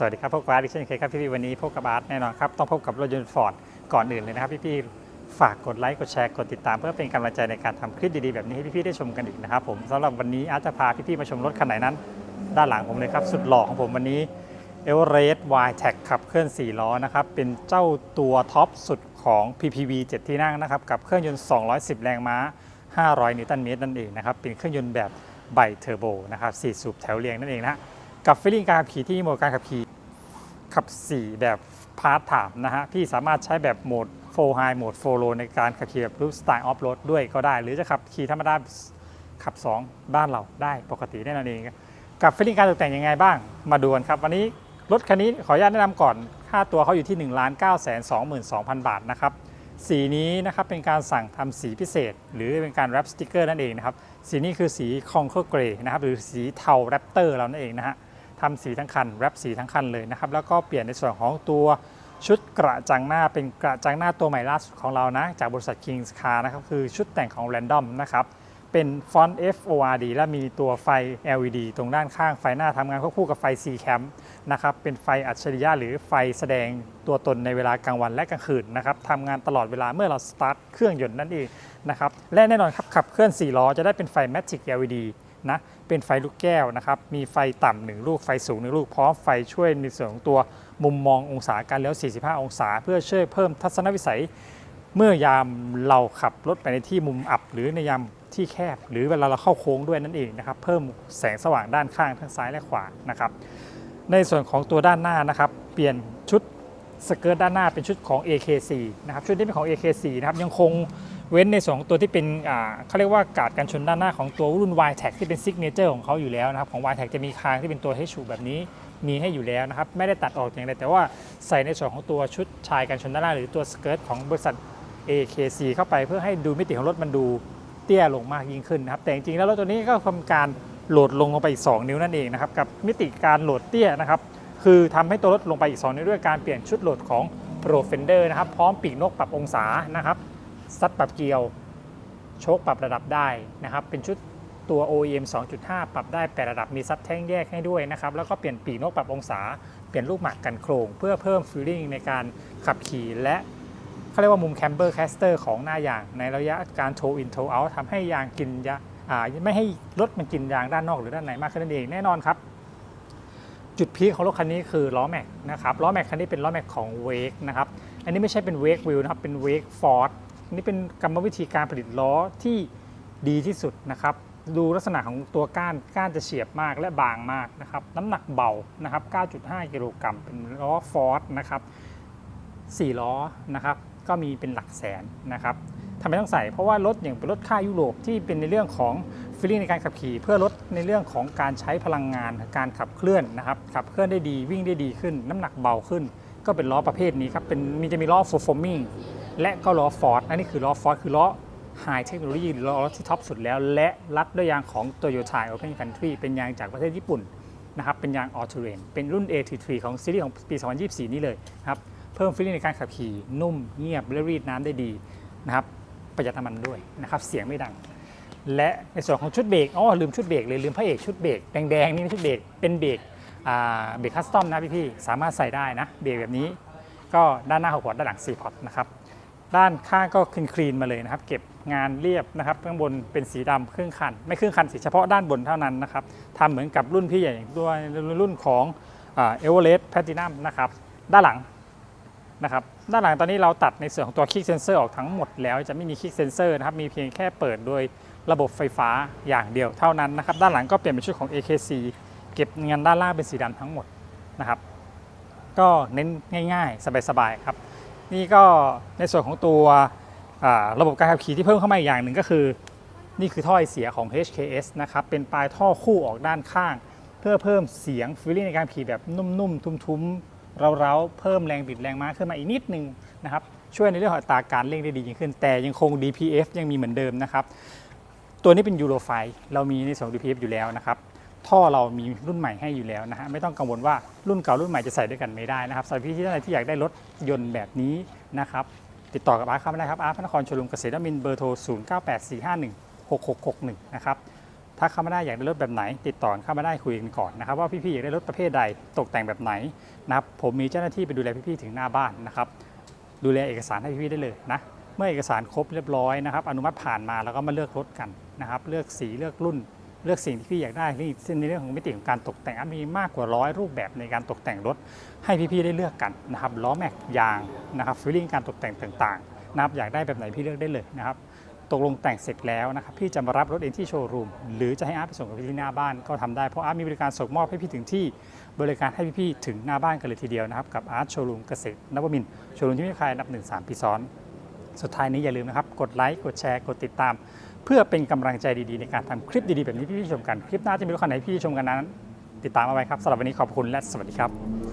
สวัสดีครับพบกับอาร์ตอีกเช่นเคยครับพี่ๆวันนี้พบกับอาร์ตแน่นอนครับต้องพบกับรถยนต์ฟอร์ดก่อนอื่นเลยนะครับพี่ๆฝากกดไลค์กดแชร์กดติดตาม เพื่อเป็นกำลังใจในการทำคลิปดีๆแบบนี้ให้พี่ๆได้ชมกันอีกนะครับผมสำหรับวันนี้อาร์ตจะพาพี่ๆมาชมรถคันไหนนั้น ด้านหลังผมเลยครับสุดหล่อของผมวันนี้ e v e r e s t Y t e c ขับเคลื่อน4ล้อนะครับเป็นเจ้าตัวท็อปสุดของ PPV 7 ที่นั่งนะครับกับเครื่องยนต์ 210 แรงม้า 500 นิวตันเมตรนั่นเองนะครับเป็นเครื่องยนต์แบบไบเทอร์โบนะครับ4สูบแถวเรียงนั่นเองนะ กับฟีลลิ่งการขับขี่ที่โหมดการขับขี่ขับ 4 แบบพาร์ทถามนะฮะ พี่สามารถใช้แบบโหมด4 High โหมด4 Low ในการขับขี่แบบรูปสไตล์ออฟโรดด้วยก็ได้ หรือจะขับขี่ธรรมดาขับ 2 บ้านเราได้ปกติได้นั่นเองกับฟีลลิ่งการตกแต่งยังไงบ้างมาดูกันครับ วันนี้รถคันนี้ขออนุญาตแนะนำก่อน ค่าตัวเขาอยู่ที่ 1 9 2 2 0 0 0 บาทนะครับสีนี้นะครับเป็นการสั่งทำสีพิเศษ หรือเป็นการแรปสติกเกอร์นั่นเองนะครับ สีนี้คือสีคองเคอร์เกรย์นะครับหรือสีเทาแรปเตอร์เรานั่นเองนะฮะ ทำสีทั้งคันแรปสีทั้งคันเลยนะครับ แล้วก็เปลี่ยนในส่วนของตัวชุดกระจังหน้าเป็นกระจังหน้าตัวใหม่ล่าสุดของเรานะ จากบริษัท Kings Car นะครับ คือชุดแต่งของ Random นะครับ เป็นฟอนต์ FORD และมีตัวไฟ LED ตรงด้านข้างไฟหน้าทำงานควบคู่กับไฟ C Cam นะครับ เป็นไฟอัจฉริยะหรือไฟแสดงตัวตนในเวลากลางวันและกลางคืนนะครับทำงานตลอดเวลาเมื่อเราสตาร์ทเครื่องยนต์นั่นเองนะครับ และแน่นอนครับขับเคลื่อน 4 ล้อจะได้เป็นไฟ Magic LED นะเป็นไฟลูกแก้วนะครับมีไฟต่ำหนึ่งลูกไฟสูงหนึ่งลูกพร้อมไฟช่วยในส่วนของตัวมุมมององศาการเลี้ยว 45 องศา เพื่อช่วยเพิ่มทัศนวิสัย เมื่อยามเราขับรถไปในที่มุมอับ หรือในยามที่แคบ หรือเวลาเราเข้าโค้งด้วยนั่นเองนะครับเพิ่มแสงสว่างด้านข้างทั้งซ้ายและขวานะครับในส่วนของตัวด้านหน้านะครับเปลี่ยนชุดสเกิร์ตด้านหน้าเป็นชุดของ AK4 นะครับชุดนี้เป็นของ AK4 นะครับยังคง เว้นในสองตัวที่เป็นเขาเรียกว่ากาดกันชนด้านหน้าของตัวรุ่น y t e c ที่เป็นซิกเนเจอร์ของเขาอยู่แล้วนะครับของ y t e c จะมีคางที่เป็นตัว H ชูแบบนี้มีให้อยู่แล้วนะครับไม่ได้ตัดออกอย่างไรแต่ว่าใส่ในส่วนของตัวชุดชายกันชนด้านหน้า หรือตัวสเกิร์ตของบริษัท AKC เข้าไปเพื่อให้ดูมิติของรถมันดูเตี้ยลงมากยิ่งขึ้นนะครับแต่จริงๆแล้วรถตัวนี้ก็ทำการโหลดลงลงไปอีก 2 นิ้วนั่นเองนะครับกับมิติการโหลดเตี้ยนะครับคือทำให้ตัวรถลงไปอีก 2 นิ้วด้วยการเปลี่ยนชุดโหลดของ Pro Fender นะครับพร้อมปีกนกปรับองศานะครับ ซัดปรับเกลียว โชคปรับระดับได้นะครับ เป็นชุดตัว OEM 2.5 ปรับได้8ระดับมีซับแท่งแยกให้ด้วยนะครับ แล้วก็เปลี่ยนปีกนกปรับองศา เปลี่ยนลูกหมากกันโครง เพื่อเพิ่มฟีลลิ่งในการขับขี่และเขาเรียกว่ามุมแคมเบอร์แคสเตอร์ของหน้ายาง ในระยะการโทอินโทเอาทำให้ยางกินยาอ่าไม่ให้รถมันกินยางด้านนอกหรือด้านในมากขึ้นนั่นเองแน่นอนครับ จุดพีคของรถคันนี้คือล้อแม็กนะครับล้อแม็กคันนี้เป็นล้อแม็กของเวกนะครับอันนี้ไม่ใช่เป็นเวกวิลนะครับเป็นเวกฟอร์ด นี่เป็นกรรมวิธีการผลิตล้อที่ดีที่สุดนะครับ ดูลักษณะของตัวก้านก้านจะเฉียบมากและบางมากนะครับ น้ำหนักเบานะครับ 9.5 กิโลกรัมเป็นล้อฟอร์ดนะครับ4ล้อนะครับ ก็มีเป็นหลักแสนนะครับทำไมต้องใส่ เพราะว่ารถอย่างเป็นรถค่ายยุโรปที่เป็นในเรื่องของฟีลลิ่งในการขับขี่ เพื่อลดในเรื่องของการใช้พลังงานการขับเคลื่อนนะครับ ขับเคลื่อนได้ดีวิ่งได้ดีขึ้น น้ำหนักเบาขึ้น ก็เป็นล้อประเภทนี้ครับเป็นมีจะมีล้อ full forming และก็ล้อฟอร์ดอันนี้คือล้อฟอร์ดคือล้อ High Technology หรือล้อที่ท็อปสุดแล้ว และรัดด้วยยางของ Toyota Open Country เป็นยางจากประเทศญี่ปุ่นนะครับเป็นยาง All Terrain เป็นรุ่น A33 ของซีรีส์ของปี 2024 นี้เลยนะครับเพิ่มฟีลลิ่งในการขับขี่นุ่มเงียบและรีดน้ำได้ดีนะครับประหยัดน้ำมันด้วยนะครับเสียงไม่ดัง และในส่วนของชุดเบรกอ๋อลืมชุดเบรกเลยลืมพระเอกชุดเบรกแดงๆนี่ชุดเบรกเป็นเบรกอ่าเบรกคัสตอมนะพี่ๆสามารถใส่ได้นะเบรกแบบนี้ก็ด้านหน้า6พอร์ตด้านหลัง4พอร์ตนะครับ ด้านข้างก็คลีนคลีนมาเลยนะครับ เก็บงานเรียบนะครับข้างบนเป็นสีดำครึ่งคัน ไม่ครึ่งคันสีเฉพาะด้านบนเท่านั้นนะครับทำเหมือนกับรุ่นพี่ใหญ่อย่างตัวรุ่นของเอเวอเรสต์แพตินัมนะครับด้านหลังนะครับด้านหลังตอนนี้เราตัดในส่วนของตัวคิกเซนเซอร์ออกทั้งหมดแล้วจะไม่มีคิกเซนเซอร์นะครับมีเพียงแค่เปิดโดยระบบไฟฟ้าอย่างเดียวเท่านั้นนะครับด้านหลังก็เปลี่ยนเป็นชุดของ AKC เก็บงานด้านล่างเป็นสีดำทั้งหมดนะครับก็เน้นง่ายๆ สบายๆครับ นี่ก็ในส่วนของตัวระบบการขับขี่ที่เพิ่มเข้ามาอีกอย่างหนึ่งก็คือ นี่คือท่อไอเสียของ HKS นะครับ เป็นปลายท่อคู่ออกด้านข้าง เพื่อเพิ่มเสียงฟีลลิ่งในการขี่แบบนุ่มๆ ทุ้มๆ เร้าๆ เพิ่มแรงบิดแรงม้าขึ้นมาอีกนิดนึงนะครับ ช่วยในเรื่องของอัตราการเร่งได้ดียิ่งขึ้น แต่ยังคง DPF ยังมีเหมือนเดิมนะครับ ตัวนี้เป็นยูโรไฟเรามีในส่วนของ DPF อยู่แล้วนะครับ ท่อเรามีรุ่นใหม่ให้อยู่แล้วนะฮะไม่ต้องกังวลว่ารุ่นเก่ารุ่นใหม่จะใส่ด้วยกันไม่ได้นะครับสำหรับพี่ที่ท่านใดที่อยากได้รถยนต์แบบนี้นะครับติดต่อกับอาร์ตเข้ามาได้ครับอาร์ตพระนครชลุมเกษตรมินเบอร์โทร 0984516661 นะครับถ้าเข้ามาได้อยากได้รถแบบไหน ติดต่อเข้ามาได้คุยกันก่อนนะครับว่าพี่ๆอยากได้รถประเภทใดตกแต่งแบบไหนนะครับผมมีเจ้าหน้าที่ไปดูแลพี่ๆถึงหน้าบ้านนะครับดูแลเอกสารให้พี่ๆได้เลยนะเมื่อเอกสารครบเรียบร้อยนะครับอนุมัติผ่านมาแล้วก็มาเลือกรถกันนะครับเลือกสีเลือกรุ่น เลือกสิ่งที่พี่อยากได้นี่ในเรื่องของมิติของการตกแต่งอันมีมากกว่าร้อยรูปแบบในการตกแต่งรถ ให้พี่ๆได้เลือกกันนะครับล้อแม็กยางนะครับฟิลลิ่งการตกแต่งต่างๆนะครับอยากได้แบบไหนพี่เลือกได้เลยนะครับตกลงแต่งเสร็จแล้วนะครับพี่จะมารับรถเองที่โชว์รูมหรือจะให้อาร์ตไปส่งกับพี่ที่หน้าบ้านก็ทำได้เพราะอาร์ตมีบริการส่งมอบให้พี่ถึงที่บริการให้พี่ๆถึงหน้าบ้านกันเลยทีเดียวนะครับกับอาร์ตโชว์รูมเกษตรนวมินโชว์รูมที่มีใครอันดับหนึ่งสามปีซ้อน สุดท้ายนี้อย่าลืมนะครับ กดไลค์กดแชร์กดติดตาม พื่อเป็นกำลังใจดีๆ ในการทำคลิปดีๆ แบบนี้ที่พี่ชมกัน คลิปหน้าจะมีรถคันไหนพี่ชมกันนั้น ติดตามเอาไว้ครับสำหรับวันนี้ขอบคุณและสวัสดีครับ